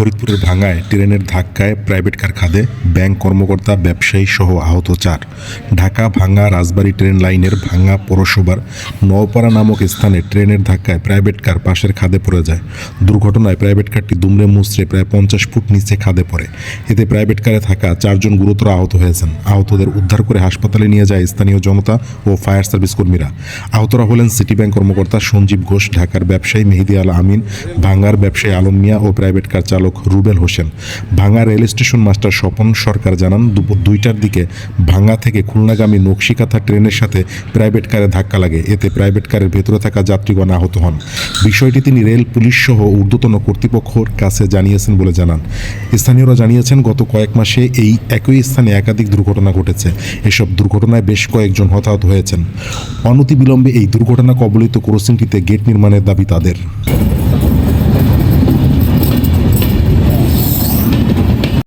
ফরিদপুরের ভাঙায় ট্রেনের ধাক্কায় প্রাইভেট কার খাদে ব্যাংক কর্মকর্তা, ব্যবসায়ী সহ আহত চার। ঢাকা ভাঙ্গা রাজবাড়ী ট্রেন লাইনের ভাঙ্গা পৌরসভার নওপাড়া নামক স্থানে ট্রেনের ধাক্কায় প্রাইভেট কার পাশের খাদে পড়ে যায়। দুর্ঘটনায় প্রাইভেট কারটি দুমড়ে মুচড়ে প্রায় পঞ্চাশ ফুট নিচে খাদে পড়ে। এতে প্রাইভেট কারে থাকা চারজন গুরুতর আহত হয়েছেন। আহতদের উদ্ধার করে হাসপাতালে নিয়ে যায় স্থানীয় জনতা ও ফায়ার সার্ভিস কর্মীরা। আহতরা হলেন সিটি ব্যাংক কর্মকর্তা সঞ্জীব ঘোষ, ঢাকার ব্যবসায়ী মেহেদি আল আমিন ভাঙ্গার ব্যবসায়ী আলম মিয়া ও প্রাইভেট কার চালক Rubel Hossain. Bhanga rail station master Swapan Sarkar জানান, দুপুর দুইটার দিকে ভাঙ্গা থেকে খুলনাগামী নকশিকাথা ট্রেনের সাথে প্রাইভেট কারে ধাক্কা লাগে। এতে প্রাইভেট কারের ভেতরে থাকা যাত্রীগণ আহত হন। বিষয়টি তিনি রেল, পুলিশ সহ ঊর্ধ্বতন কর্তৃপক্ষের কাছে জানিয়েছেন বলে জানান। স্থানীয়রা জানিয়েছেন, গত কয়েক মাসে এই একই স্থানে একাধিক দুর্ঘটনা ঘটেছে। এসব দুর্ঘটনায় বেশ কয়েকজন হতাহত হয়েছেন। অনতিবিলম্বে এই দুর্ঘটনা কবলিত ক্রসিংটিতে গেট নির্মাণের দাবি তাদের।